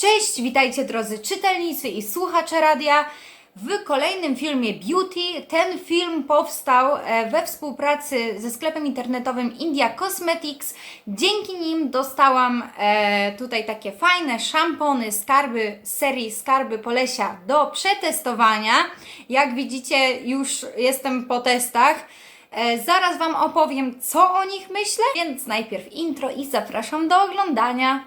Cześć, witajcie drodzy czytelnicy i słuchacze radia. W kolejnym filmie Beauty. Ten film powstał e, we współpracy ze sklepem internetowym India Cosmetics. Dzięki nim dostałam e, tutaj takie fajne szampony, skarby serii Skarby Polesia do przetestowania. Jak widzicie, już jestem po testach. E, Zaraz Wam opowiem, co o nich myślę, więc najpierw intro i zapraszam do oglądania.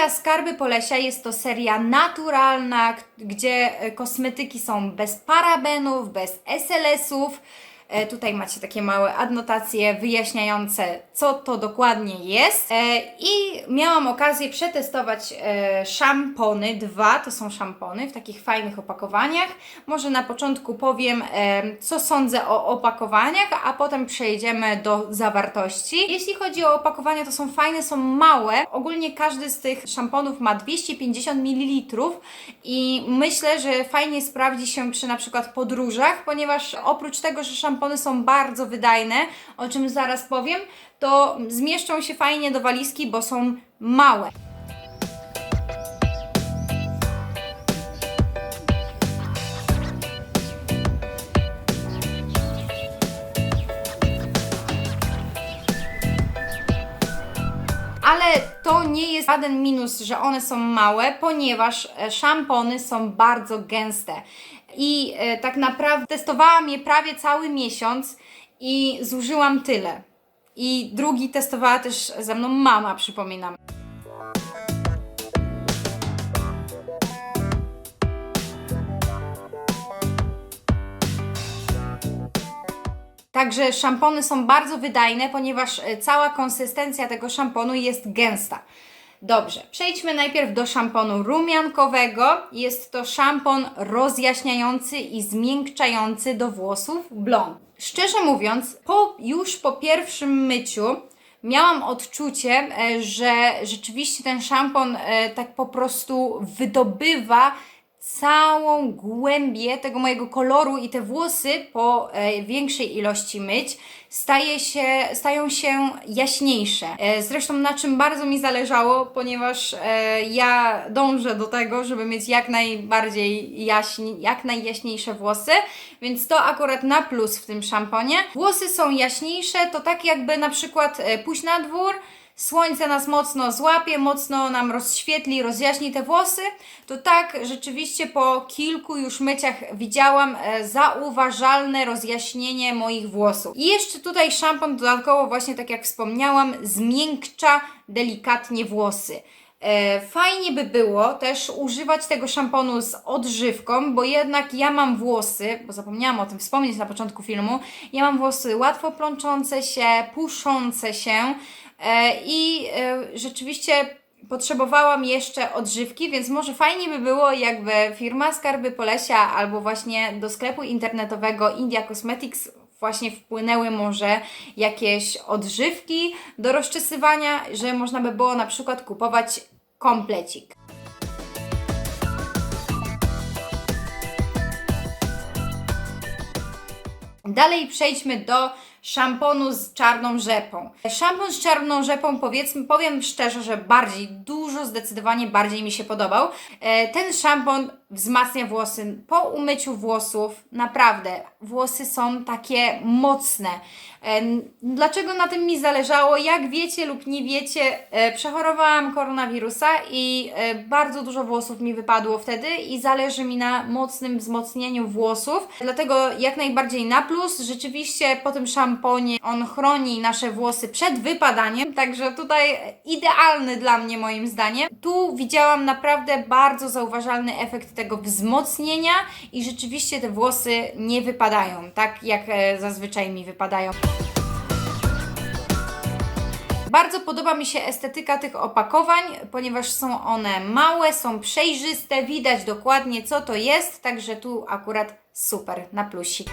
Seria Skarby Polesia jest to seria naturalna, gdzie e, kosmetyki są bez parabenów, bez SLS-ów. E, Tutaj macie takie małe adnotacje wyjaśniające, co to dokładnie jest. E, I miałam okazję przetestować e, szampony, dwa to są szampony w takich fajnych opakowaniach. Może na początku powiem, co sądzę o opakowaniach, a potem przejdziemy do zawartości. Jeśli chodzi o opakowania, to są fajne, są małe. Ogólnie każdy z tych szamponów ma 250 ml i myślę, że fajnie sprawdzi się przy na przykład podróżach, ponieważ oprócz tego, że szampony są bardzo wydajne, o czym zaraz powiem, to zmieszczą się fajnie do walizki, bo są małe. To nie jest żaden minus, że one są małe, ponieważ e, szampony są bardzo gęste. I e, tak naprawdę testowałam je prawie cały miesiąc i zużyłam tyle. I drugi testowała też ze mną mama, przypominam. Także szampony są bardzo wydajne, ponieważ e, cała konsystencja tego szamponu jest gęsta. Dobrze, przejdźmy najpierw do szamponu rumiankowego. Jest to szampon rozjaśniający i zmiękczający do włosów blond. Szczerze mówiąc, po, już po pierwszym myciu miałam odczucie, e, że rzeczywiście ten szampon e, tak po prostu wydobywa całą głębię tego mojego koloru i te włosy po e, większej ilości myć staje się, stają się jaśniejsze. E, zresztą na czym bardzo mi zależało, ponieważ e, ja dążę do tego, żeby mieć jak najbardziej jaśni, jak najjaśniejsze włosy, więc to akurat na plus w tym szamponie. Włosy są jaśniejsze, to tak jakby na przykład e, pójść na dwór, słońce nas mocno złapie, mocno nam rozświetli, rozjaśni te włosy, to tak rzeczywiście po kilku już myciach widziałam e, zauważalne rozjaśnienie moich włosów. I jeszcze tutaj szampon dodatkowo właśnie tak jak wspomniałam, zmiękcza delikatnie włosy. E, Fajnie by było też używać tego szamponu z odżywką, bo jednak ja mam włosy, bo zapomniałam o tym wspomnieć na początku filmu, ja mam włosy łatwo plączące się, puszące się i e, rzeczywiście potrzebowałam jeszcze odżywki, więc może fajnie by było, jakby firma Skarby Polesia albo właśnie do sklepu internetowego India Cosmetics właśnie wpłynęły może jakieś odżywki do rozczesywania, że można by było na przykład kupować komplecik. Dalej przejdźmy do szamponu z czarną rzepą. Szampon z czarną rzepą, powiedzmy, powiem szczerze, że bardziej, dużo zdecydowanie bardziej mi się podobał. E, Ten szampon wzmacnia włosy. Po umyciu włosów, naprawdę, włosy są takie mocne. E, Dlaczego na tym mi zależało? Jak wiecie lub nie wiecie, e, przechorowałam koronawirusa i bardzo dużo włosów mi wypadło wtedy i zależy mi na mocnym wzmocnieniu włosów. Dlatego jak najbardziej na plus. Rzeczywiście po tym szamponie on chroni nasze włosy przed wypadaniem, także tutaj idealny dla mnie moim zdaniem. Tu widziałam naprawdę bardzo zauważalny efekt tego wzmocnienia i rzeczywiście te włosy nie wypadają, tak jak e, zazwyczaj mi wypadają. Bardzo podoba mi się estetyka tych opakowań, ponieważ są one małe, są przejrzyste, widać dokładnie co to jest, także tu akurat super, na plusik.